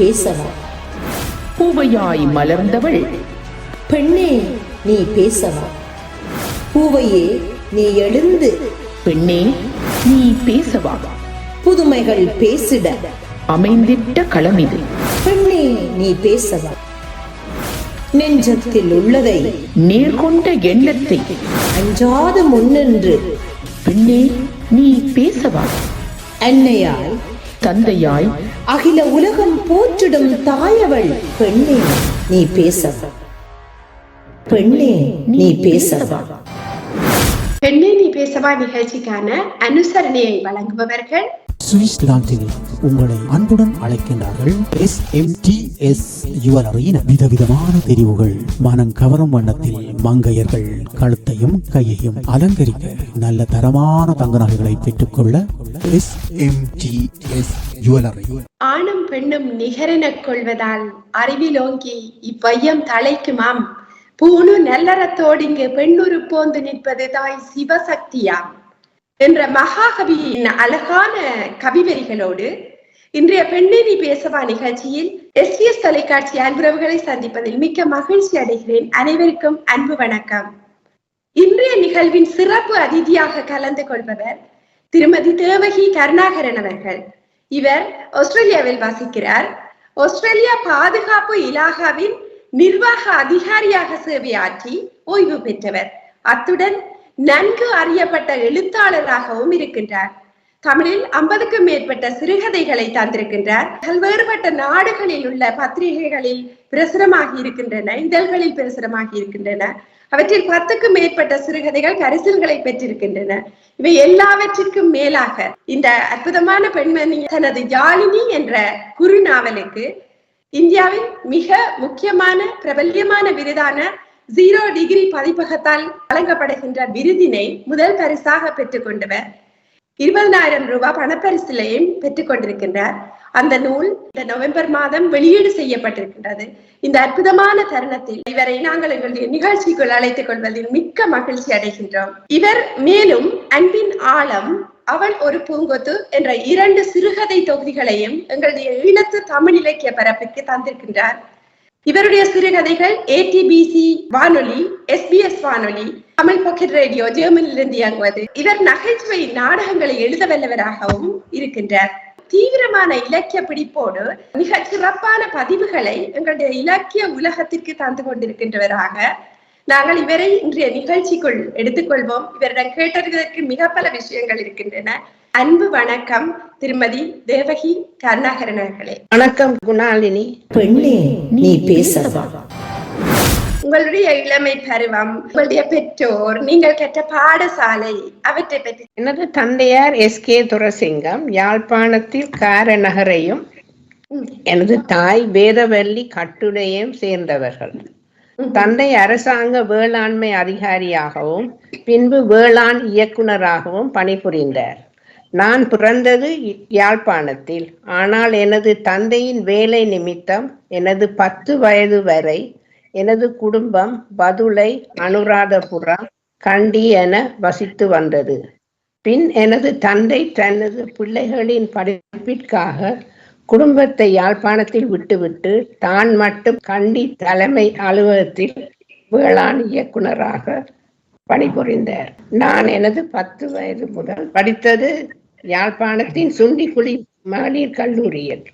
பேசவா பூவையாய் மலர்ந்தவள். பெண்ணே நீ பேசவா பூவையே நீ எழுந்து. பெண்ணே நீ பேசவா. புதுமைகள் பேசிட. அமைந்திட்ட களமிது பெண்ணே நீ பேசவா. நெஞ்சத்தில் உள்ளதை. நேர்கொண்ட எண்ணத்தை. அஞ்சாது முன்னின்று. பெண்ணே நீ பேசவா. அன்னையாய். தந்தையாய். அகில உலகம் போற்றிடும் தாயவள் பெண்ணே நீ பேசவா? பெண்ணே நீ பேசவா? பெண்ணே நீ பேசவா? நிகழ்ச்சிக்கான அனுசரணையை வழங்குபவர்கள் சுவிஸ் லாந்தில் உங்களை அன்புடன் அழைக்கின்றார்கள் எஸ் எம் டி எஸ் யுவலரியின் விதவிதமான தெரிவுகள். மனம் கவரும் வண்ணத்தில் மங்கையர்கள் கழுத்தையும் கையையும் அலங்கரிக்க நல்ல தரமான தங்க நகைகளை பெற்றுக்கொள்ள S M T S jewellery. ஆணும் பெண்ணும் நிகரெனக் கொள்வதால் அறிவிலோங்கி இப்பையம் தலைக்குமாம். பூணு நல்லறத்தோடிங்கு பெண்ணுரு போந்து நிற்பது தாய் சிவசக்தியாம். என்ற மகாகவியின் அழகான கவிவரிகளோடு இன்றைய பெண்ணினி பேசவா நிகழ்ச்சியில் எஸ்பிஎஸ் தொலைக்காட்சி அன்புறவுகளை சந்திப்பதில் மிக்க மகிழ்ச்சி அடைகிறேன் அனைவருக்கும் அன்பு வணக்கம். இன்றைய நிகழ்வின் சிறப்பு அதிதியாக கலந்து கொள்பவர் திருமதி தேவகி கருணாகரன் அவர்கள். இவர் ஆஸ்திரேலியாவில் வசிக்கிறார். ஆஸ்திரேலியா பாதுகாப்பு இலாகாவின் நிர்வாக அதிகாரியாக சேவையாற்றி ஓய்வு பெற்றவர். அத்துடன் நன்கு அறியப்பட்ட எழுத்தாளராகவும் இருக்கின்றார். தமிழில் ஐம்பதுக்கும் மேற்பட்ட சிறுகதைகளை தந்திருக்கின்றார். பல்வேறுபட்ட நாடுகளில் உள்ள பத்திரிகைகளில் பிரசுரமாகி இருக்கின்றன இதழ்களில் பிரசுரமாகி இருக்கின்றன. அவற்றில் பத்துக்கும் மேற்பட்ட சிறுகதைகள் கரிசல்களை பெற்றிருக்கின்றன. இவை எல்லாவற்றிற்கும் மேலாக இந்த அற்புதமான பெண்மணி தனது யாழினி என்ற குறுநாவலுக்கு இந்தியாவின் மிக முக்கியமான பிரபல்யமான விருதான ஜீரோ டிகிரி பதிப்பகத்தால் வழங்கப்படுகின்ற விருதினை முதல் பரிசாக பெற்றுக் கொண்டவர் இருபதனாயிரம் ரூபாய் பணப்பரிசிலையும் பெற்றுக் கொண்டிருக்கின்றார் அந்த நூல் இந்த நவம்பர் மாதம் வெளியீடு செய்யப்பட்டிருக்கின்றது. இந்த அற்புதமான தருணத்தில் இவரை நாங்கள் எங்களுடைய நிகழ்ச்சிக்குள் அழைத்துக் கொள்வதில் மிக்க மகிழ்ச்சி அடைகின்றோம். இவர் மேலும் அன்பின் ஆழம் அவள் ஒரு பூங்கொத்து என்ற இரண்டு சிறுகதை தொகுதிகளையும் எங்களுடைய ஈழத்து தமிழ் இலக்கிய பரப்புக்கு தந்திருக்கின்றார். இவருடைய சிறுகதைகள் ஏடிபிசி வானொலி எஸ்பிஎஸ் வானொலி தமிழ் பாக்கெட் ரேடியோ ஜெர்மனிலிருந்து இயங்குவது. இவர் நகைச்சுவை நாடகங்களை எழுத வல்லவராகவும் இருக்கின்றார். தீவிரமான இலக்கிய பிடிப்போடு மிக சிறப்பான பதிவுகளை எங்களுடைய இலக்கிய உலகத்திற்கு தந்து கொண்டிருக்கின்றவராக நாங்கள் இவரை இன்றைய நிகழ்ச்சிக்குள் எடுத்துக்கொள்வோம். இவரிடம் கேட்டதற்கு மிக பல விஷயங்கள் இருக்கின்றன. அன்பு வணக்கம் திருமதி தேவகி கருணாகரன் அவர்களே. வணக்கம் குணாலினி. பெண்ணே நீ பேசவா? உங்களுடைய இளமை பருவம் உங்களுடைய பெற்றோர் நீங்கள் கற்ற பாடசாலை அவற்றை பற்றி எனது தந்தையார் எஸ் கே துரசிங்கம் யாழ்ப்பாணத்தில் காரநகரையும் எனது தாய் வேதவல்லி கட்டுடையும் சேர்ந்தவர்கள். தந்தை அரசாங்க வேளாண்மை அதிகாரியாகவும் பின்பு வேளாண் இயக்குனராகவும் பணிபுரிந்தார். நான் பிறந்தது யாழ்ப்பாணத்தில். ஆனால் எனது தந்தையின் வேலை நிமித்தம் எனது பத்து வயது வரை எனது குடும்பம் பதுளை அனுராதபுரம் கண்டி என வசித்து வந்தது. பின் எனது தந்தை தனது பிள்ளைகளின் படிப்பிற்காக குடும்பத்தை யாழ்ப்பாணத்தில் விட்டுவிட்டு தான் மட்டும் கண்டி தலைமை அலுவலகத்தில் வேளாண் இயக்குனராக பணிபுரிந்தார். நான் எனது பத்து வயது முதல் படித்தது யாழ்ப்பாணத்தின் சுண்டிக்குழி மகளிர் கல்லூரியில்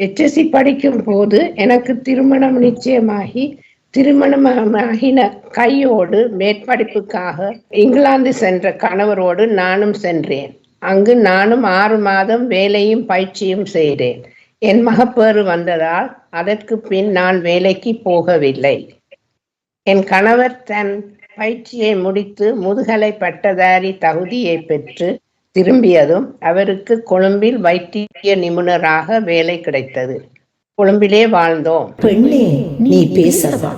எச்எஸ்சி படிக்கும் போது எனக்கு திருமணம் நிச்சயமாகி திருமணமாகின கையோடு மேற்படிப்புக்காக இங்கிலாந்து சென்ற கணவரோடு நானும் சென்றேன். அங்கு நானும் ஆறு மாதம் வேலையும் பயிற்சியும் செய்தேன். என் மகப்பேறு வந்ததால் அதற்கு பின் நான் வேலைக்கு போகவில்லை. என் கணவர் தன் பயிற்சியை முடித்து முதுகலை பட்டதாரி தகுதியை பெற்று திரும்பியதும் அவருக்கு கொழும்பில் வைத்திய நிபுணராக வேலை கிடைத்தது. கொழும்பிலே வாழ்ந்தோம். பெண்ணே நீ பேசவா?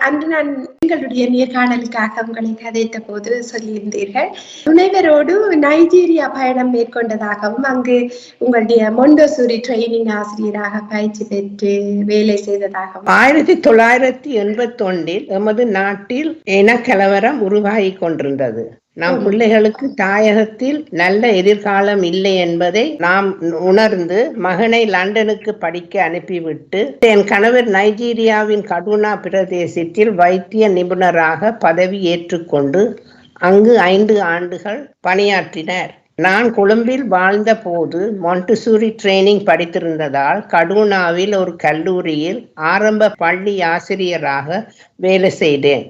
அன்று நான் எங்களுடைய நேர்காணலுக்காக உங்களை கதைத்த போது சொல்லியிருந்தீர்கள். துணைவரோடு நைஜீரியா பயணம் மேற்கொண்டதாகவும் அங்கு உங்களுடைய மொண்டோசூரி ட்ரைனிங் ஆசிரியராக பயிற்சி பெற்று வேலை செய்ததாகவும். ஆயிரத்தி தொள்ளாயிரத்தி எண்பத்தி ஒன்றில் எமது நாட்டில் இனக்கலவரம் உருவாகி கொண்டிருந்தது. நம் பிள்ளைகளுக்கு தாயகத்தில் நல்ல எதிர்காலம் இல்லை என்பதை நாம் உணர்ந்து மகனை லண்டனுக்கு படிக்க அனுப்பிவிட்டு என் கணவர் நைஜீரியாவின் கடுனா பிரதேசத்தில் வைத்திய நிபுணராக பதவி ஏற்றுக்கொண்டு அங்கு ஐந்து ஆண்டுகள் பணியாற்றினர். நான் கொழும்பில் வாழ்ந்த போது மொண்டசூரி ட்ரைனிங் படித்திருந்ததால் கடுனாவில் ஒரு கல்லூரியில் ஆரம்ப பள்ளி ஆசிரியராக வேலை செய்தேன்.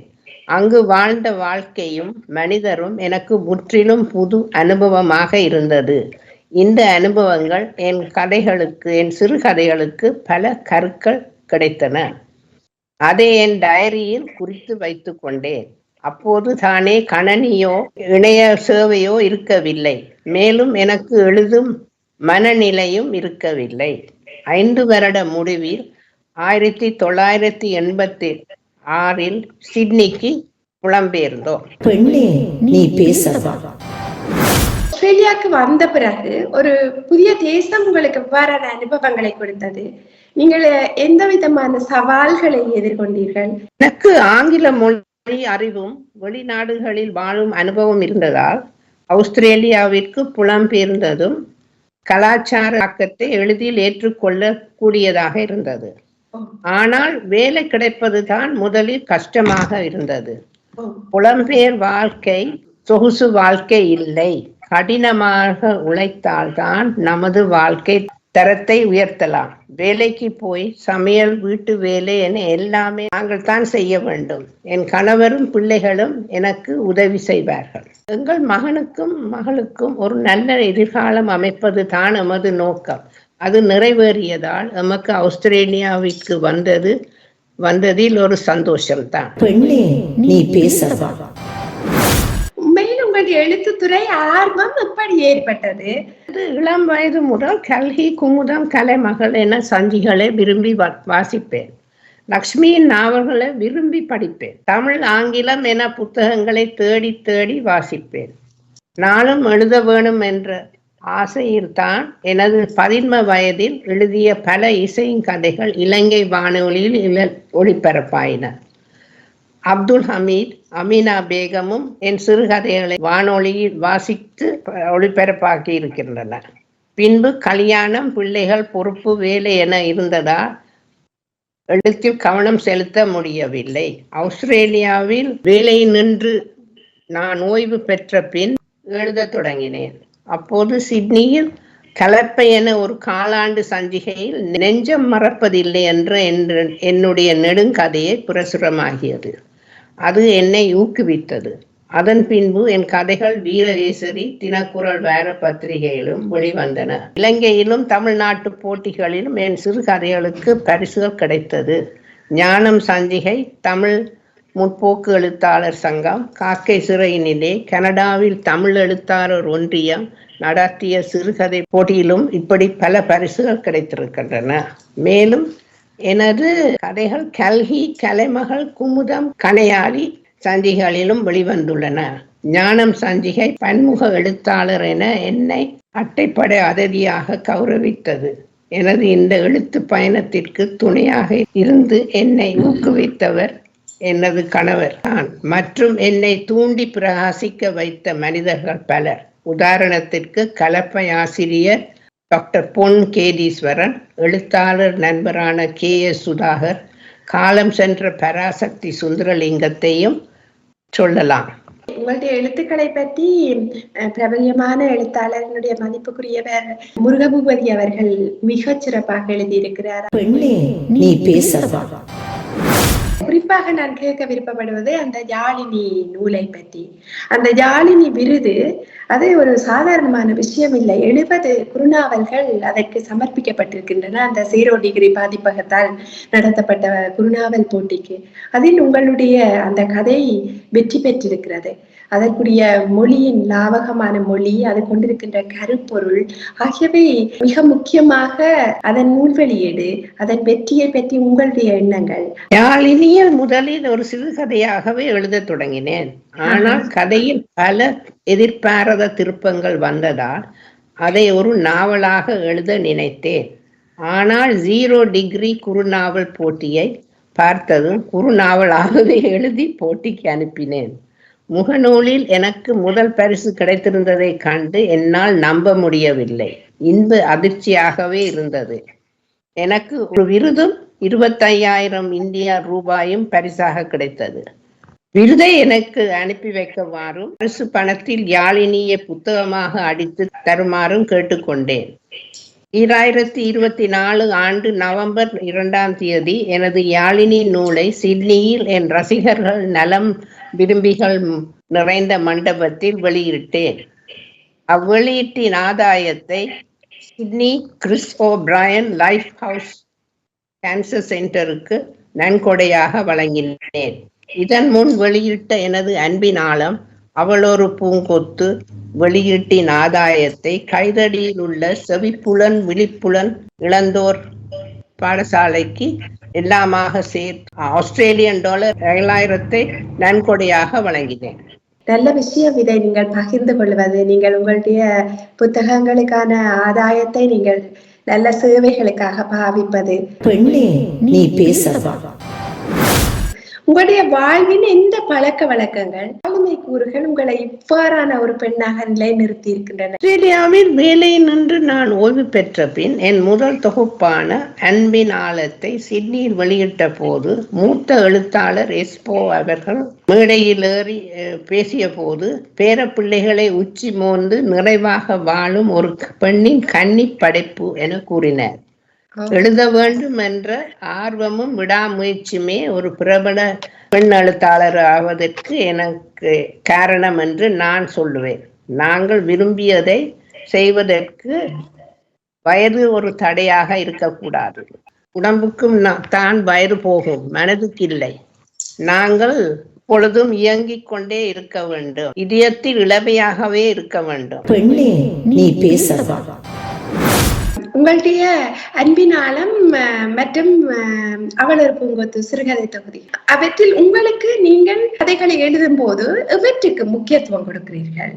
அங்கு வாழ்ந்த வாழ்க்கையும் மனிதரும் எனக்கு முற்றிலும் புது அனுபவமாக இருந்தது. இந்த அனுபவங்கள் என் கதைகளுக்கு என் சிறுகதைகளுக்கு பல கருக்கள் கிடைத்தன. அதை என் டயரியில் குறித்து வைத்து கொண்டேன். அப்போது தானே கணனியோ இணைய சேவையோ இருக்கவில்லை. மேலும் எனக்கு எழுதும் மனநிலையும் இருக்கவில்லை. ஐந்து வருட முடிவில் ஆயிரத்தி தொள்ளாயிரத்தி எண்பத்தி ஆறில் சிட்னிக்கு புலம்பெயர்ந்தோம் பெண்ணே நீ பேசவா? ஆஸ்திரேலியாவுக்கு வந்த பிறகு ஒரு புதிய தேசம் உங்களுக்கு எவ்வாறான அனுபவங்களை கொடுத்தது? நீங்கள் எந்த விதமான சவால்களை எதிர்கொண்டீர்கள்? எனக்கு ஆங்கில மொழி அறிவும் வெளிநாடுகளில் வாழும் அனுபவம் இருந்ததால் ஆஸ்திரேலியாவிற்கு புலம்பெயர்ந்ததும் கலாச்சார தாக்கத்தை எளிதில் ஏற்றுக்கொள்ள கூடியதாக இருந்தது. ஆனால் வேலை கிடைப்பதுதான் முதலில் கஷ்டமாக இருந்தது. புலம்பெயர் வாழ்க்கை சொகுசு வாழ்க்கை இல்லை. கடினமாக உழைத்தால்தான் நமது வாழ்க்கை தரத்தை உயர்த்தலாம். வேலைக்கு போய் சமையல் வீட்டு வேலை என எல்லாமே நாங்கள் தான் செய்ய வேண்டும். என் கணவரும் பிள்ளைகளும் எனக்கு உதவி செய்வார்கள். எங்கள் மகனுக்கும் மகளுக்கும் ஒரு நல்ல எதிர்காலம் அமைப்பது தான் எமது நோக்கம். அது நிறைவேறியதால் எமக்கு ஆஸ்திரேலியாவிற்கு வந்தது வந்ததில் ஒரு சந்தோஷம்தான். பெண்ணே நீ பேசவா? உண்மையில் எழுத்துத்துறை ஆர்வம் எப்படி ஏற்பட்டது. அது இளம் வயது முதல் கல்கி குமுதம் கலைமகள் என சஞ்சிகளை விரும்பி வா- வாசிப்பேன். லக்ஷ்மியின் நாவல்களை விரும்பி படிப்பேன். தமிழ் ஆங்கிலம் என புத்தகங்களை தேடி தேடி வாசிப்பேன். நானும் எழுத வேணும் என்ற ஆசையில்தான் எனது பதின்ம வயதில் எழுதிய பல இசையின் கதைகள் இலங்கை வானொலியில் இல- ஒளிபரப்பாயின. அப்துல் ஹமீத் அமீனா பேகமும் என் சிறுகதைகளை வானொலியில் வாசித்து ஒளிபரப்பாக்கி இருக்கின்றன. பின்பு கல்யாணம் பிள்ளைகள் பொறுப்பு வேலை என இருந்ததால் எழுத்தில் கவனம் செலுத்த முடியவில்லை. ஆஸ்திரேலியாவில் வேலை நின்று நான் ஓய்வு பெற்ற பின் எழுதத் தொடங்கினேன். அப்போது சிட்னியில் கலப்பை என ஒரு காலாண்டு சஞ்சிகையில் நெஞ்சம் மறப்பதில்லை என்ற என்னுடைய நெடுங்கதையை பிரசுரமாகியது. அது என்னை ஊக்குவித்தது. அதன் பின்பு என் கதைகள் வீரகேசரி தினக்குரல் வேற பத்திரிகையிலும் வெளிவந்தன. இலங்கையிலும் தமிழ்நாட்டு போட்டிகளிலும் என் சிறுகதைகளுக்கு பரிசுகள் கிடைத்தது. ஞானம் சஞ்சிகை தமிழ் முற்போக்கு எழுத்தாளர் சங்கம் காக்கை சிறையினிலே கனடாவில் தமிழ் எழுத்தாளர் ஒன்றியம் நடத்திய சிறுகதை போட்டியிலும் இப்படி பல பரிசுகள் கிடைத்திருக்கின்றன. மேலும் எனது கதைகள் கல்கி கலைமகள் குமுதம் கனையாளி சஞ்சிகளிலும் வெளிவந்துள்ளன. ஞானம் சஞ்சிகை பன்முக எழுத்தாளர் என என்னை அட்டைப்படை அதிதியாக கௌரவித்தது. எனது இந்த எழுத்து பயணத்திற்கு துணையாக இருந்து என்னை ஊக்குவித்தவர் எனது கணவர் தான் மற்றும் என்னை தூண்டி பிரகாசிக்க வைத்த மனிதர்கள் பலர். உதாரணத்திற்கு கலப்பை ஆசிரியர் டாக்டர் பொன் கேதீஸ்வரன் எழுத்தாளர் நண்பரான கே. எஸ். சுதாகர் காலம் சென்ற பராசக்தி சுந்தரலிங்கத்தையும் சொல்லலாம். உங்களுடைய எழுத்துக்களை பற்றி அஹ், பிரபல்யமான எழுத்தாளர்களுடைய மதிப்புக்குரியவர் முருகபூபதி அவர்கள் மிகச் சிறப்பாக எழுதியிருக்கிறார். பெண்ணே நீ பேசவா? குறிப்பாக நான் கேட்க விருப்பப்படுவது அந்த ஜாலினி நூலை பற்றி. அந்த ஜாலினி விருது அது ஒரு சாதாரணமான விஷயம் இல்லை எழுபது குறுநாவல்கள் அதற்கு சமர்ப்பிக்கப்பட்டிருக்கின்றன. அந்த ஜீரோ டிகிரி பாதிப்பகத்தால் நடத்தப்பட்ட குறுநாவல் போட்டிக்கு. அதில் உங்களுடைய அந்த கதை வெற்றி பெற்றிருக்கிறது. அதற்குரிய மொழியின் லாவகமான மொழி அது கொண்டிருக்கின்ற கருப்பொருள் ஆகியவை மிக முக்கியமாக அதன் நூல் வெளியீடு அதன் வெற்றியை பற்றி உங்களுடைய எண்ணங்கள். யாழினியில் முதலில் ஒரு சிறுகதையாகவே எழுதத் தொடங்கினேன். ஆனால் கதையில் பல எதிர்பாராத திருப்பங்கள் வந்ததால் அதை ஒரு நாவலாக எழுத நினைத்தேன். ஆனால் ஜீரோ டிகிரி குறுநாவல் போட்டியை பார்த்ததும் குறுநாவலாகவே எழுதி போட்டிக்கு அனுப்பினேன். முகநூலில் எனக்கு முதல் பரிசு கிடைத்திருந்ததை கண்டு என்னால் நம்ப முடியவில்லை. இன்ப அதிர்ச்சியாகவே இருந்தது. எனக்கு ஒரு விருதும் இருபத்தையாயிரம் இந்தியா ரூபாயும் பரிசாக கிடைத்தது. விருதை எனக்கு அனுப்பி வைக்கவாறும் பரிசு பணத்தில் யாழினியை புத்தகமாக அடித்து தருமாறும் கேட்டுக்கொண்டேன். ஈராயிரத்தி இருபத்தி நாலு ஆண்டு நவம்பர் இரண்டாம் தேதி எனது யாழினி நூலை சிட்னியில் என் ரசிகர்கள் நலம் விரும்பிகள் நிறைந்த மண்டபத்தில் வெளியிட்டேன். அவ்வெளியீட்டின் ஆதாயத்தை Sydney Chris O'Brien life house cancer சென்டருக்கு நன்கொடையாக வழங்கினேன். இதன் முன் வெளியிட்ட எனது அன்பின் ஆழம் அவளொரு பூங்கொத்து வெளியீட்டின் ஆதாயத்தை கைதடியில் உள்ள செவிப்புலன் விழிப்புலன் இளந்தோர் பாடசாலைக்கு எல்லாமாக சேர்த்து ஆஸ்திரேலியன் டாலர் ஏழாயிரத்தை நன்கொடையாக வழங்கினேன். நல்ல விஷயம் இதை நீங்கள் பகிர்ந்து கொள்வது. நீங்கள் உங்களுடைய புத்தகங்களுக்கான ஆதாயத்தை நீங்கள் நல்ல சேவைகளுக்காக பாவிப்பது. பெண்ணே நீ பேசவா? உங்களுடைய வாழ்வின் எந்த பழக்க வழக்கங்கள் ஆளுமை கூறுகள் உங்களை இவ்வாறான ஒரு பெண்ணாக நிலைநிறுத்தி இருக்கின்றன ஆஸ்திரேலியாவில் வேலையில் நின்று நான் ஓய்வு பெற்ற பின் என் முதல் தொகுப்பான அன்பின் ஆழத்தை சிட்னியில் வெளியிட்ட போது மூத்த எழுத்தாளர் எஸ்போ அவர்கள் மேடையில் ஏறி பேசிய போது பேரப்பிள்ளைகளை உச்சி மோந்து நிறைவாக வாழும் ஒரு பெண்ணின் கன்னி படைப்பு என கூறினார். எழுத வேண்டும் என்ற ஆர்வமும் விடாமுயற்சியுமே ஒரு பிரபல பெண் எழுத்தாளர் ஆவதற்கு எனக்கு காரணம் என்று நான் சொல்லுவேன். நாங்கள் விரும்பியதை செய்வதற்கு வயது ஒரு தடையாக இருக்கக்கூடாது. உடம்புக்கும் தான் வயது போகும் மனதுக்கு இல்லை. நாங்கள் பொழுதும் இயங்கிக் கொண்டே இருக்க வேண்டும். இதயத்தில் இளமையாகவே இருக்க வேண்டும். பெண்ணே நீ பேசவா உங்களுடைய அன்பின் ஆழம் மற்றும் அவலர் அவளர் பூங்கொத்து சிறுகதை தொகுதி. அவற்றில் உங்களுக்கு நீங்கள் கதைகளை எழுதும் போது எவற்றுக்கு முக்கியத்துவம் கொடுக்கிறீர்கள்?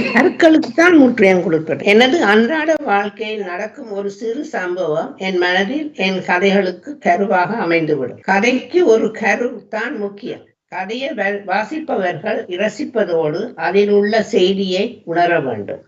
கற்களுக்கு தான் முற்றியம் கொடுப்பேன் எனது அன்றாட வாழ்க்கையில் நடக்கும் ஒரு சிறு சம்பவம் என் மனதில் என் கதைகளுக்கு கருவாக அமைந்துவிடும். கதைக்கு ஒரு கரு தான் முக்கியம். கதையை வ- வாசிப்பவர்கள் இரசிப்பதோடு அதில் உள்ள செய்தியை உணர வேண்டும்.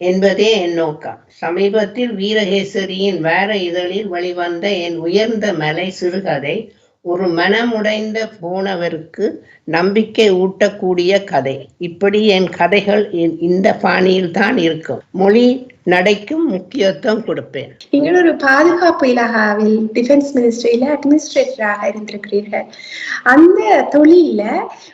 என்பதே என் நோக்கம். சமீபத்தில் வீரகேசரியின் வேற இதழில் வெளிவந்த என் உயர்ந்த மலை சிறுகதை ஒரு மனமுடைந்த போனவருக்கு நம்பிக்கை ஊட்டக்கூடிய கதை. இப்படி என் கதைகள் இந்த பாணியில் தான் இருக்கும். மொழி நடைக்கும் முக்கியத்துவம் கொடுப்பேன். நீங்கள் ஒரு பாதுகாப்பு இலாகாவில் டிஃபென்ஸ் மினிஸ்ட்ரியில அட்மினிஸ்ட்ரேட்டராக இருந்திருக்கிறீர்கள். அந்த தொழில்ல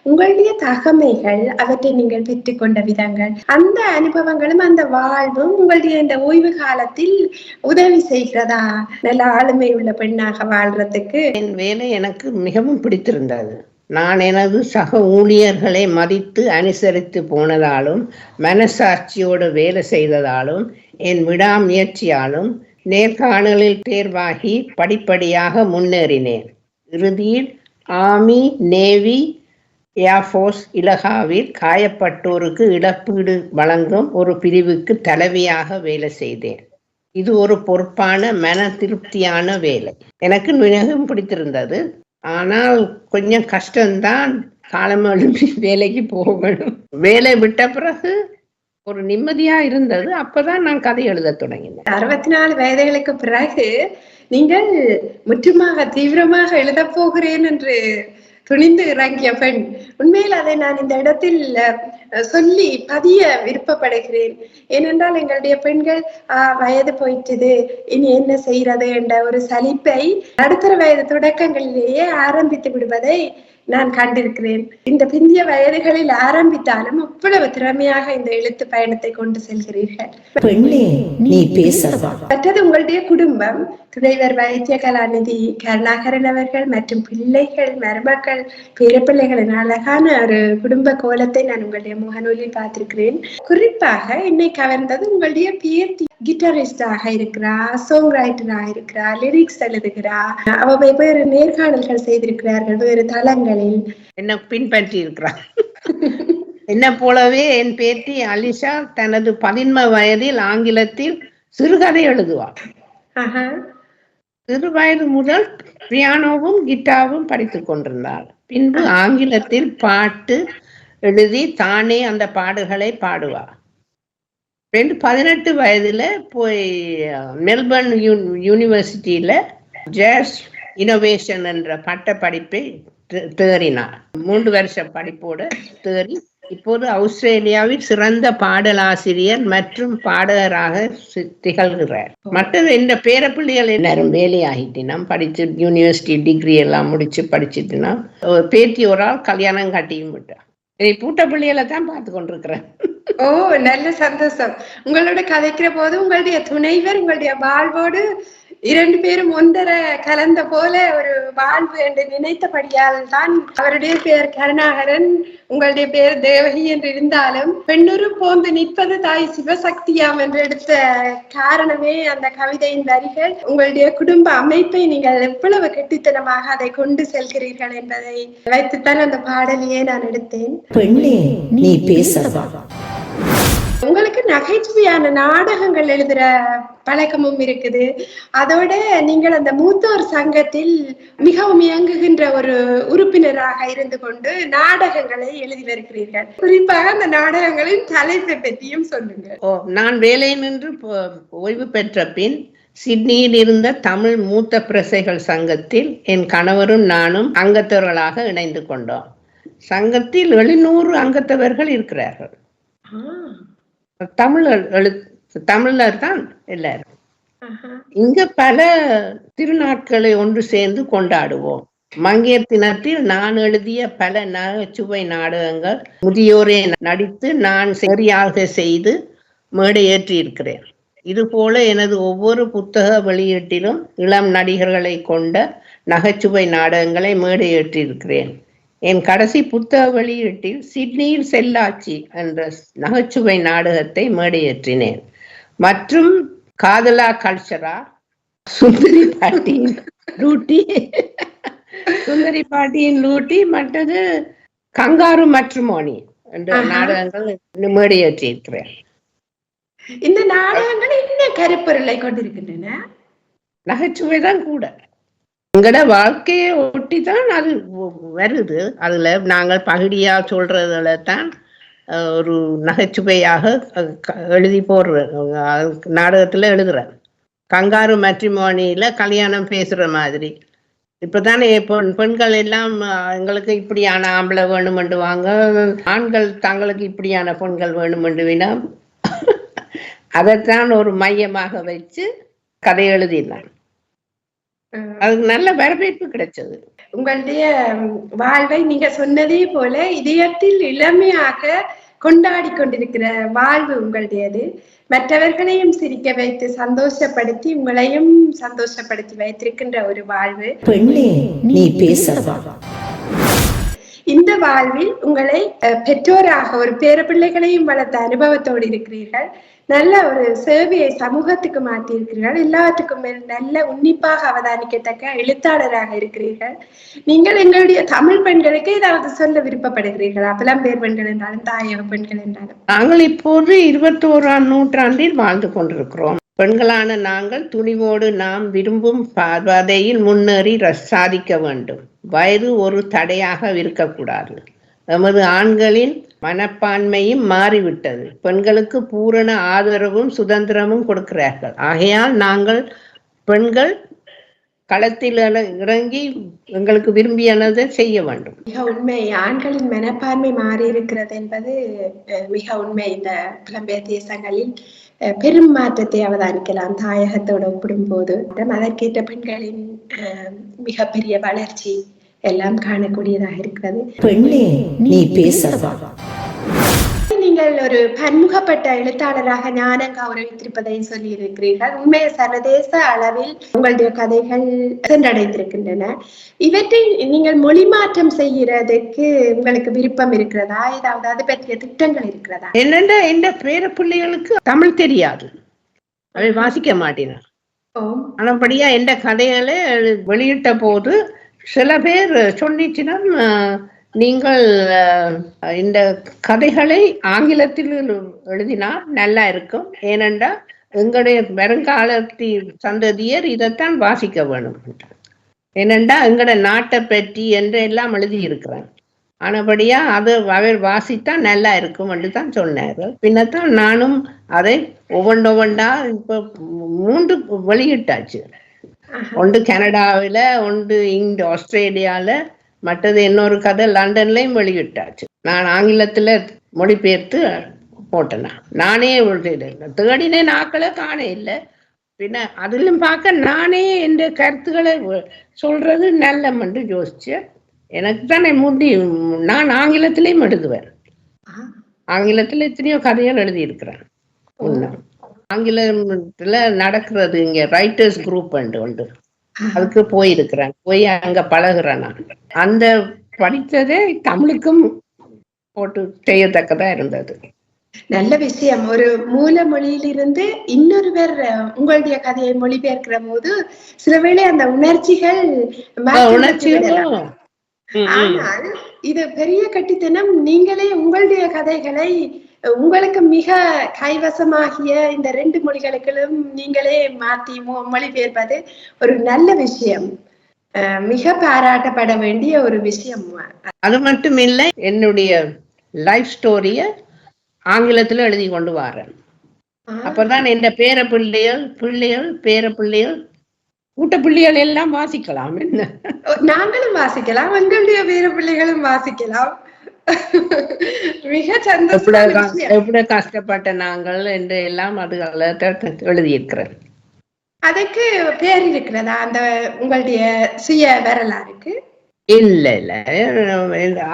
உங்களுடைய தகமைகள் அவற்றை நீங்கள் பெற்றுக்கொண்ட விதங்கள் அந்த அனுபவங்களும் அந்த வாழ்வும் உங்களுடைய இந்த ஓய்வு காலத்தில் உதவி செய்கிறதா? நல்ல ஆளுமை உள்ள பெண்ணாக வாழ்றதுக்கு என் வேலை எனக்கு மிகவும் பிடித்திருந்தது. நான் எனது சக ஊழியர்களை மதித்து அனுசரித்து போனதாலும் மனசாட்சியோடு வேலை செய்ததாலும் என் விடாமுயற்சியாலும் நேர்காணலில் தேர்வாகி படிப்படியாக முன்னேறினேன். இறுதியில் ஆர்மி நேவி ஏர்ஃபோர்ஸ் இலகாவில் காயப்பட்டோருக்கு இழப்பீடு வழங்கும் ஒரு பிரிவுக்கு தலைவியாக வேலை செய்தேன். இது ஒரு பொறுப்பான மன திருப்தியான வேலை. எனக்கு மிகவும் பிடித்திருந்தது. ஆனால் கொஞ்சம் கஷ்டம்தான் காலம் எழுப்பி வேலைக்கு போகணும். வேலை விட்ட பிறகு ஒரு நிம்மதியா இருந்தது. அப்பதான் நான் கதை எழுத தொடங்கினேன். அறுபத்தி நாலு வயதுகளுக்கு பிறகு நீங்கள் முற்றுமாக தீவிரமாக எழுதப் போகிறேன் என்று துணிந்து இறங்கிய பெண் உண்மையில் அதை நான் இந்த இடத்தில் சொல்லி பதிய விருப்பப்படுகிறேன். ஏனென்றால் எங்களுடைய பெண்கள் ஆஹ் வயது போயிட்டுது. இனி என்ன செய்யறது என்ற ஒரு சலிப்பை நடுத்தர வயது தொடக்கங்களிலேயே ஆரம்பித்து விடுவதை நான் கண்டிருக்கிறேன். இந்த பிந்திய வயதுகளில் ஆரம்பித்தாலும் அவ்வளவு திறமையாக இந்த எழுத்து பயணத்தை கொண்டு செல்கிறீர்கள். பெண்ணே நீ பேசவா? மற்றது உங்களுடைய குடும்பம் துணைவர் வைத்திய கலாநிதி கருணாகரன் அவர்கள் மற்றும் பிள்ளைகள் மருமக்கள் பேரப்பிள்ளைகளின் அழகான ஒரு குடும்ப கோலத்தை நான் உங்களுடைய முகநூலில் பார்த்திருக்கிறேன். குறிப்பாக என்னை கவர்ந்தது உங்களுடைய பேர்த்தி கிட்டாரிஸ்டாக இருக்கிறா சாங் ரைட்டராக இருக்கிறா லிரிக்ஸ் எழுதுகிறா. அவ வெவ்வேறு நேர்காணல்கள் செய்திருக்கிறார்கள் வேறு தளங்களில். என்ன பின்பற்றி இருக்கிறார். என்ன போலவே என் பேத்தி அலிஷா தனது பதின்ம வயதில் ஆங்கிலத்தில் சிறுகதை எழுதுவார் ஆஹா. சிறு வயது முதல் பியானோவும் கிட்டாரும் படித்துக் கொண்டிருந்தாள். பின்பு ஆங்கிலத்தில் பாட்டு எழுதி தானே அந்த பாடல்களை பாடுவா ரெண்டு பதினெட்டு வயதுல போய் மெல்பர்ன் யூ- யூனிவர்சிட்டியில ஜாஸ் இனோவேஷன் என்ற பட்ட படிப்பை தேறினார். மூன்று வருஷ படிப்போட தேறி இப்போது ஆஸ்திரேலியாவில் சிறந்த பாடலாசிரியர் மற்றும் பாடகராக திகழ்கிறார். மற்றது இந்த பேரப்பிள்ளைகள் எல்லாரும் வேலையாகிட்டினா படிச்சு யூனிவர்சிட்டி டிகிரி எல்லாம் முடிச்சு படிச்சுட்டுனா ஒரு பேத்தி ஒரு ஆள் கல்யாணம் கட்டியும் விட்டா இதை பூட்ட பிள்ளைகளை தான் பார்த்து கொண்டிருக்கிறேன். ஓ நல்ல சந்தோஷம். உங்களோட கதைக்கிற போது உங்களுடைய துணைவர் உங்களுடைய வாழ்வோடு இரண்டு பேரும் ஒன்றர கலந்த போல ஒரு வாழ்வு என்று நினைத்தபடியால் தான் அவருடைய பெயர் கருணாகரன் உங்களுடைய பெயர் தேவகி என்று இருந்தாலும் பெண்ணுரு போந்து நிற்பது தாய் சிவசக்தியாம் என்று எடுத்த காரணமே அந்த கவிதையின் வரிகள். உங்களுடைய குடும்ப அமைப்பை நீங்கள் எவ்வளவு கெட்டித்தனமாக அதை கொண்டு செல்கிறீர்கள் என்பதை வைத்துத்தான் அந்த பாடலையே நான் எடுத்தேன். பெண்ணே நீ பேசவா? உங்களுக்கு நகைச்சுவையான நாடகங்கள் எழுதுற பழக்கமும் இருக்குது. அதோட நீங்கள் அந்த மூத்தோர் சங்கத்தில் மிகவும் இயங்குகின்ற ஒரு உறுப்பினராக இருந்து கொண்டு நாடகங்களை எழுதி வருகிறீர்கள். குறிப்பாக அந்த நாடகங்களின் தலைப்பை பற்றியும் சொல்லுங்க ஓ நான் வேலை நின்று ஓய்வு பெற்ற பின் சிட்னியில் இருந்த தமிழ் மூத்த பிரசைகள் சங்கத்தில் என் கணவரும் நானும் அங்கத்தவர்களாக இணைந்து கொண்டோம். சங்கத்தில் எழுநூறு அங்கத்தவர்கள் இருக்கிறார்கள். தமிழ் தமிழர் தான் எல்லாரும். இங்க பல திருநாட்களை ஒன்று சேர்ந்து கொண்டாடுவோம். மங்கையர் தினத்தில் நான் எழுதிய பல நகைச்சுவை நாடகங்கள் முதியோரை நடித்து நான் சரியாக செய்து மேடையேற்றி இருக்கிறேன். இதுபோல எனது ஒவ்வொரு புத்தக வெளியீட்டிலும் இளம் நடிகர்களை கொண்ட நகைச்சுவை நாடகங்களை மேடையேற்றிருக்கிறேன் என் கடைசி புத்தக வெளியீட்டில் சிட்னியில் செல்லாச்சி என்ற நகைச்சுவை நாடகத்தை மேடையேற்றினேன். மற்றும் காதலா கல்ச்சரா? சுந்தரி பாட்டியின் லூட்டி. சுந்தரி பாட்டியின் லூட்டி மற்றது கங்காரு மற்றுமோனி என்ற. நாடகங்கள் மேடையேற்றி இருக்கிறேன் இந்த நாடகங்கள் என்ன கருப்பொருளை கொண்டிருக்கின்றன? நகைச்சுவை தான் கூட. எங்களோட வாழ்க்கையை ஒட்டி தான் அது வருது. அதுல நாங்கள் பகுதியா சொல்றதுல தான் ஒரு நகைச்சுவையாக எழுதி போடுற நாடகத்துல எழுதுறேன் கங்காரு மேட்ரிமோனியில கல்யாணம் பேசுற மாதிரி. இப்பதானே பெண் பெண்கள் எல்லாம் எங்களுக்கு இப்படியான ஆம்பளை வேணுமெண்டுவாங்க ஆண்கள் தங்களுக்கு இப்படியான பெண்கள் வேணுமெண்டுவினா அதைத்தான் ஒரு மையமாக வச்சு கதை எழுதினான் அதுக்கு நல்ல வரவேற்பு கிடைச்சது. உங்களுடைய வாழ்வை நீங்க சொன்னதே போல இதயத்தில் இளமையாக கொண்டாடி கொண்டிருக்கிற வாழ்வு உங்களுடையது. மற்றவர்களையும் சிரிக்க வைத்து சந்தோஷப்படுத்தி உங்களையும் சந்தோஷப்படுத்தி வைத்திருக்கின்ற ஒரு வாழ்வு. பெண்ணே நீ பேசவா? இந்த வாழ்வில் உங்களை அஹ், பெற்றோராக ஒரு பேர பிள்ளைகளையும் வளர்த்த அனுபவத்தோடு இருக்கிறீர்கள். நல்ல ஒரு சேவையை சமூகத்துக்கு மாற்றி இருக்கிறீர்கள் எல்லாத்துக்கும் மேல் நல்ல உன்னிப்பாக அவதானிக்கத்தக்க எழுத்தாளராக இருக்கிறீர்கள். நீங்கள் எங்களுடைய தமிழ் பெண்களுக்கு ஏதாவது சொல்ல விருப்பப்படுகிறீர்களா? புலம்பெயர் பெண்கள் என்றாலும் தாயக பெண்கள் என்றாலும். நாங்கள் இப்போது இருபத்தோராம் நூற்றாண்டில் வாழ்ந்து கொண்டிருக்கிறோம். பெண்களான நாங்கள் துணிவோடு நாம் விரும்பும் பாதையில் முன்னேறி சாதிக்க வேண்டும். வயது ஒரு தடையாக இருக்கக்கூடாது. எமது ஆண்களின் மனப்பான்மையும் மாறிவிட்டது. பெண்களுக்கு பூரண ஆதரவும் சுதந்திரமும் கொடுக்கிறார்கள். ஆகையால் நாங்கள் பெண்கள் களத்தில் இறங்கி எங்களுக்கு விரும்பியானதை செய்ய வேண்டும். மிக உண்மை ஆண்களின் மனப்பான்மை மாறி இருக்கிறது என்பது மிக உண்மை. இந்த புலம்பெயர் தேசங்களில் பெரும் மாற்றத்தை அவதானிக்கலாம் தாயகத்தோடு ஒப்பிடும்போது. அதற்கேற்ற பெண்களின் மிகப்பெரிய வளர்ச்சி எல்லாம் காணக்கூடியதாக இருக்கிறது. பெண்ணே நீ பேசவா? நீங்கள் ஒரு பன்முகப்பட்ட எழுத்தாளராக ஞானம் கௌரவித்திருப்பதை சொல்லி இருக்கிறீர்கள் உண்மை சர்வதேச அளவில் உங்களுடைய கதைகள் சென்றடைந்திருக்கின்றன. இவற்றை நீங்கள் மொழி மாற்றம் செய்கிறதுக்கு உங்களுக்கு விருப்பம் இருக்கிறதா? ஏதாவது அது பற்றிய திட்டங்கள் இருக்கிறதா? என்னென்ன எந்த பேர பிள்ளைகளுக்கு தமிழ் தெரியாது. அவை வாசிக்க மாட்டினார் ஆனபடியா எந்த கதைகளை வெளியிட்ட போது சில பேர் சொன்னிச்சுன்னா நீங்கள் இந்த கதைகளை ஆங்கிலத்தில் எழுதினால் நல்லா இருக்கும். ஏனென்றால் எங்களுடைய வருங்காலத்தி சந்ததியர் இதைத்தான் வாசிக்க வேணும் ஏனென்றா எங்களோட நாட்டை பற்றி என்று எல்லாம் எழுதியிருக்கிறேன் ஆனபடியா அது அவர் வாசித்தா நல்லா இருக்கும் என்று தான் சொன்னார் பின்னத்தான் நானும் அதை ஒவ்வொன்றொவ்வொண்டா இப்போ மூன்று வெளியிட்டாச்சு. ஒன்று கனடாவில் ஒன்று இங்க ஆஸ்திரேலியாவில் மற்றது இன்னொரு கதை லண்டன்லையும் வெளியிட்டாச்சு. நான் ஆங்கிலத்தில் மொழிபெயர்த்து போட்டேன். நான். தேடினேன் நாக்களை காண இல்லை. பின்ன அதிலும் பார்க்க நானே என் கருத்துக்களை சொல்றது நல்லமென்று யோசிச்சேன். எனக்கு தானே முந்தி நான் ஆங்கிலத்திலையும் எழுதுவேன். ஆங்கிலத்தில் எத்தனையோ கதைகள் எழுதியிருக்கிறேன். முன்ன. ஆங்கிலத்துல நடக்கிறது இங்க ரைட்டர்ஸ் குரூப் உண்டு அதுக்கு போயிருக்கிறேன். போய் அங்க பழகுறேன் நான். அந்த படித்ததே தமிழுக்கும் போட்டு செய்யத்தக்கதா இருந்தது. நல்ல விஷயம். ஒரு மூல மொழியிலிருந்து இன்னொருவர் அஹ், உங்களுடைய கதையை மொழிபெயர்க்கிற போது சில வேளை அந்த உணர்ச்சிகள். ஆனால் இது பெரிய கட்டித்தனம். நீங்களே உங்களுடைய கதைகளை உங்களுக்கு மிக கைவசமாகிய இந்த ரெண்டு மொழிகளுக்கும் நீங்களே மாற்றி மொழிபெயர்ப்பது ஒரு நல்ல விஷயம். மிக பாராட்டப்பட வேண்டிய ஒரு விஷயம். அது மட்டும் இல்லை என்னுடைய லைஃப் ஸ்டோரிய ஆங்கிலத்துல எழுதி கொண்டு வரேன். அப்பதான் என் பேர பிள்ளைகள் பிள்ளைகள் பேர பிள்ளைகள் கூட்ட பிள்ளைகள் எல்லாம் வாசிக்கலாம் என்ன? நாங்களும் வாசிக்கலாம் எங்களுடைய வீர பிள்ளைகளும் வாசிக்கலாம். மிக விஷயம். எப்படி கஷ்டப்பட்ட நாங்கள் என்று எல்லாம் அதுகளை எழுதியிருக்கிறேன் அதுக்கு பேர் இருக்கிறதா? அந்த உங்களுடைய சுய வரலாறுக்கு. இல்ல இல்ல.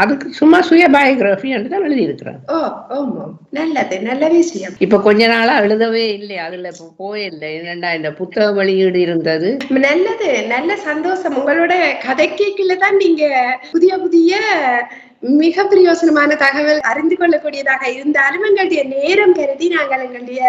அதுக்கு சும்மா சுய பயோகிராஃபி என்று தான் எழுதியிருக்கிறேன் ஓ ஓமோ நல்லது நல்ல விஷயம். இப்ப கொஞ்ச நாளா எழுதவே இல்லை. அதுல போயில்லை என்னடா இந்த புத்தக வெளியீடு இருந்தது. நல்லது நல்ல சந்தோஷம். உங்களோட கதை கேட்கல தான் நீங்க புதிய புதிய மிக பிரயோசனமான தகவல் அறிந்து கொள்ளக்கூடியதாக இருந்தாலும் எங்களுடைய நேரம் கருதி நாங்கள் எங்களுடைய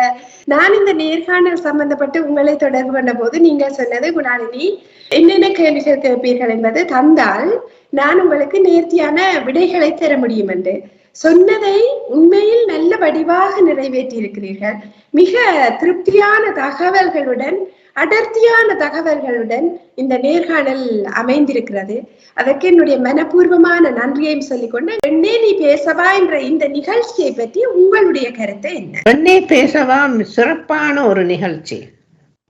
நான் இந்த நேர்காணல் சம்பந்தப்பட்டு உங்களை தொடர்பு கொண்ட போது நீங்கள் சொன்னது குணாலினி. என்னென்ன கேள்விகள் கேட்பீர்கள் என்பது தந்தால் நான் உங்களுக்கு நேர்த்தியான விடைகளை தர முடியும் என்று. சொன்னதை உண்மையில் நல்ல வடிவாக நிறைவேற்றி இருக்கிறீர்கள் மிக திருப்தியான தகவல்களுடன் அடர்த்தியான தகவல்களுடன் இந்த நேர்காணல் அமைந்திருக்கிறது. அதற்கு என்னுடைய மனப்பூர்வமான நன்றியையும் சொல்லிக்கொண்டு பெண்ணே நீ பேசவா என்ற இந்த நிகழ்ச்சியை பற்றி உங்களுடைய கருத்தை என்ன? பெண்ணே பேசவா சிறப்பான ஒரு நிகழ்ச்சி.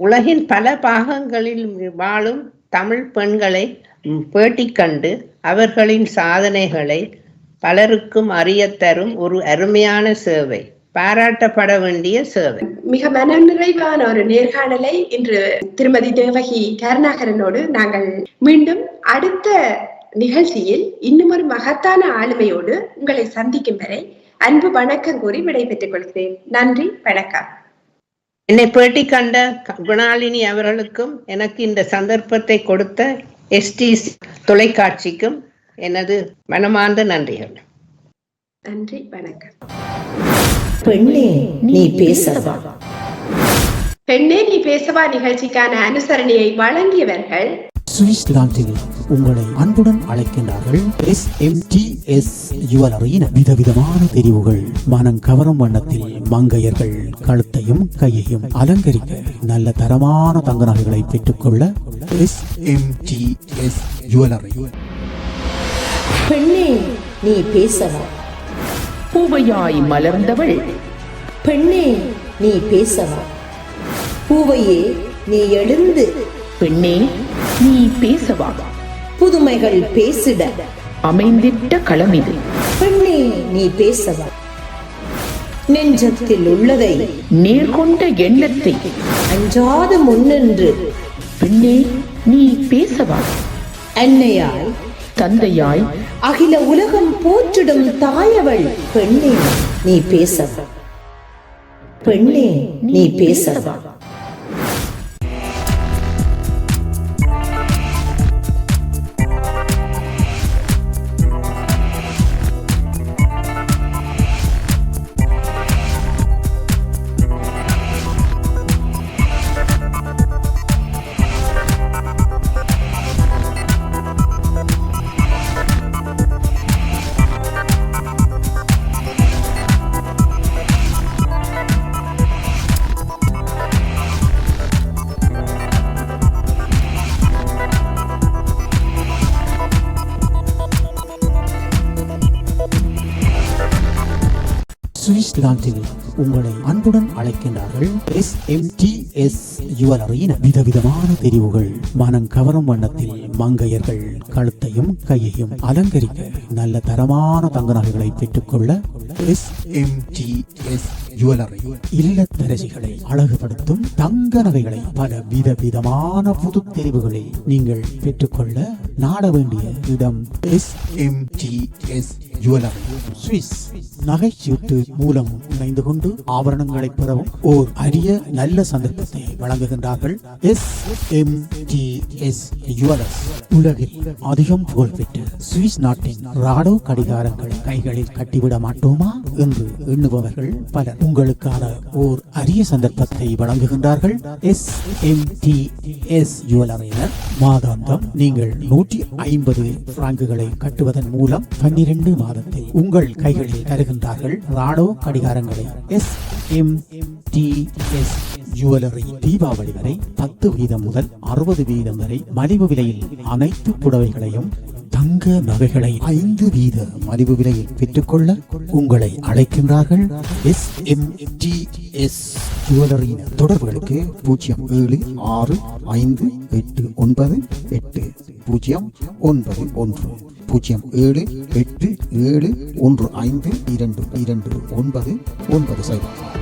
உலகின் பல பாகங்களில் வாழும் தமிழ் பெண்களை பேட்டி கண்டு அவர்களின் சாதனைகளை பலருக்கும் அறிய தரும் ஒரு அருமையான சேவை. பாராட்டப்பட வேண்டிய சேவை. மிக மன நிறைவான ஒரு நேர்காணலை இன்று திருமதி தேவகி கருணாகரனோடு நாங்கள் மீண்டும் அடுத்த நிகழ்ச்சியில் இன்னும் ஒரு மகத்தான ஆளுமையோடு உங்களை சந்திக்கும் வரை அன்பு வணக்கம் கூறி விடைபெற்றுக் கொள்கிறேன். நன்றி வணக்கம். என்னை பேட்டி கண்ட குணாலினி அவர்களுக்கும் எனக்கு இந்த சந்தர்ப்பத்தை கொடுத்த எஸ்டி தொலைக்காட்சிக்கும் எனது மனமார்ந்த நன்றிகள். நன்றி வணக்கம். பெண்ணே நீ பேசவா? பெண்ணே நீ பேசவா? நிகழ்ச்சிக்கான அனுசரணையை வழங்கியவர்கள் சுவிட்சர்லாந்தில் உங்களை அன்புடன் அழைக்கின்றார்கள். எஸ் எம் டி எஸ் ஜுவல்லரியின் விதவிதமான தெரிவுகள். மனம் கவரும் வண்ணத்தில் மங்கையர்கள் கழுத்தையும் கையையும் அலங்கரிக்க நல்ல தரமான தங்க நகைகளை பெற்றுக்கொள்ள S M T S jewellery பெண்ணே நீ பேசவா? பூவையாய் மலர்ந்தவள். பெண்ணே நீ பேசவா? பூவையே நீ எழுந்து பெண்ணே நீ பேசவா? புதுமைகள் பேசிட. அமைந்திட்ட களமிது பெண்ணே நீ பேசவா? நெஞ்சத்தில் உள்ளதை நேர்கொண்ட எண்ணத்தை. அஞ்சாது முன்னின்று. பெண்ணே நீ பேசவா? அன்னையாய் தந்தையாய். அகில உலகம் போற்றிடும் தாயவள் பெண்ணே நீ பேசவா? பெண்ணே நீ பேசவா? பிலாஞ்சில் உங்களை அன்புடன் அழைக்கின்றார்கள். எஸ் எம் டி எஸ் ஜுவல்லரியின் விதவிதமான தெரிவுகள். மனம் கவரும் வண்ணத்தில் மங்கையர்கள் கழுத்தையும் கையையும் அலங்கரிக்க நல்ல தரமான தங்க நகைகளை பெற்றுக்கொள்ள S M T S jewellery இல்லத்தரசிகளை அழகுபடுத்தும் தங்க நகைகளை பல விதவிதமான புது தெரிவுகளை நீங்கள் பெற்றுக்கொள்ள நாட வேண்டிய இடம் S M T S jewellery Swiss நகைச்சீட்டு மூலம் இணைந்து கொண்டு ஆபரணங்களை பெறவும் ஓர் அரிய நல்ல சந்தர்ப்பத்தை வழங்குகின்றார்கள் S M T S jewellers உலகில் அதிகம் புகழ்பெற்ற சுவிஸ் நாட்டின் ராடோ கடிகாரங்களை கைகளில் கட்டிவிட மாட்டோமா? என்று எண்ணுபவர்கள் பலர். உங்களுக்கான ஓர் அரிய சந்தர்ப்பத்தை வழங்குகின்றார்கள். எஸ் எம் டி எஸ் ஜுவல்லரியினர். மாதாந்தம். நீங்கள் நூற்றி ஐம்பது பிராங்குகளை கட்டுவதன் மூலம் பன்னிரண்டு மாதத்தில் உங்கள் கைகளில் தருகின்றார்கள். ராணோ கடிகாரங்களை S M T S jewellery Deepavali வரை பத்து வீதம் முதல் அறுபது வீதம் வரை மலிவு விலையில் அனைத்து புடவைகளையும் தங்க நகைகளை ஐந்து வீத மலிவு விலையில் பெற்றுக்கொள்ள உங்களை அழைக்கின்றார்கள் S M T S jewellery தொடர்புகளுக்கு பூஜ்ஜியம் ஏழு ஆறு ஐந்து எட்டு ஒன்பது எட்டு பூஜ்ஜியம் ஒன்பது ஒன்று. பூஜ்ஜியம் ஏழு எட்டு ஏழு ஒன்று ஐந்து இரண்டு இரண்டு ஒன்பது ஒன்பது சைபர்.